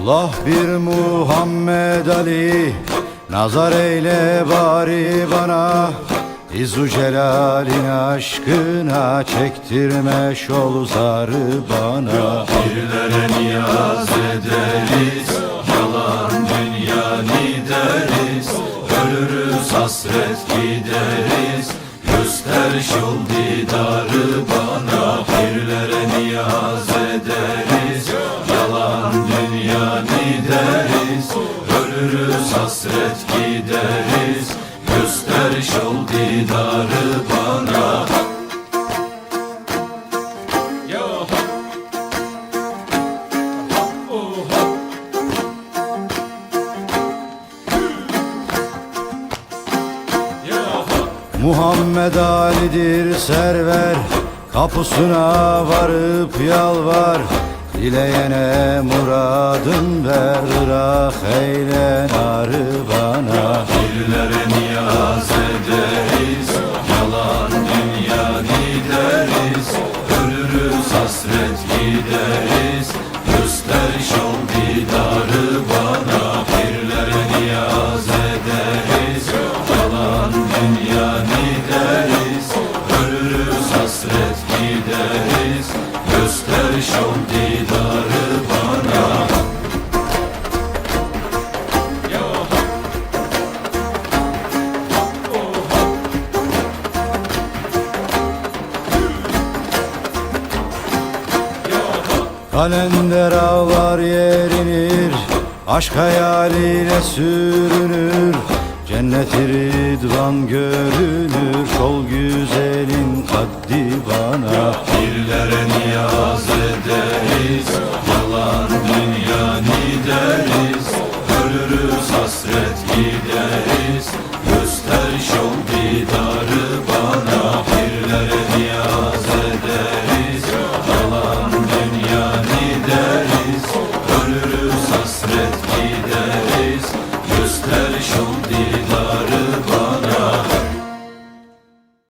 Allah bir Muhammed Ali Nazar eyle bari bana. İzu celalin aşkına Çektirme şol zarı bana. Pirlere niyaz ederiz Yalan dünya deriz Ölürüz hasret gideriz Göster şol didarı bana. Pirlere niyaz ederiz hasret gideriz. Göster şol didarı bana. Muhammed Ali'dir server. Kapısına varıp yalvar Dileyene muradın ver Irak eyle narı bana. Pirlere niyaz ederiz Yalan dünya gideriz. Ölürüz hasret gideriz Göster şol didarı bana. Pirlere niyaz ederiz Yalan dünya gideriz. Ölürüz hasret gideriz Göster şol didarı bana. Kalender ağlar yerinir Aşk hayaliyle sürünür. Cenneti rıdvan görünür Şol güzelin kaddi bana. Pirlere niyaz ederiz Yalan dünya deriz Ölürüz hasret gideriz. Göster şol didarı bana. Pirlere niyaz ederiz. Yalan dünya deriz Ölürüz hasret gideriz. Göster şol didarı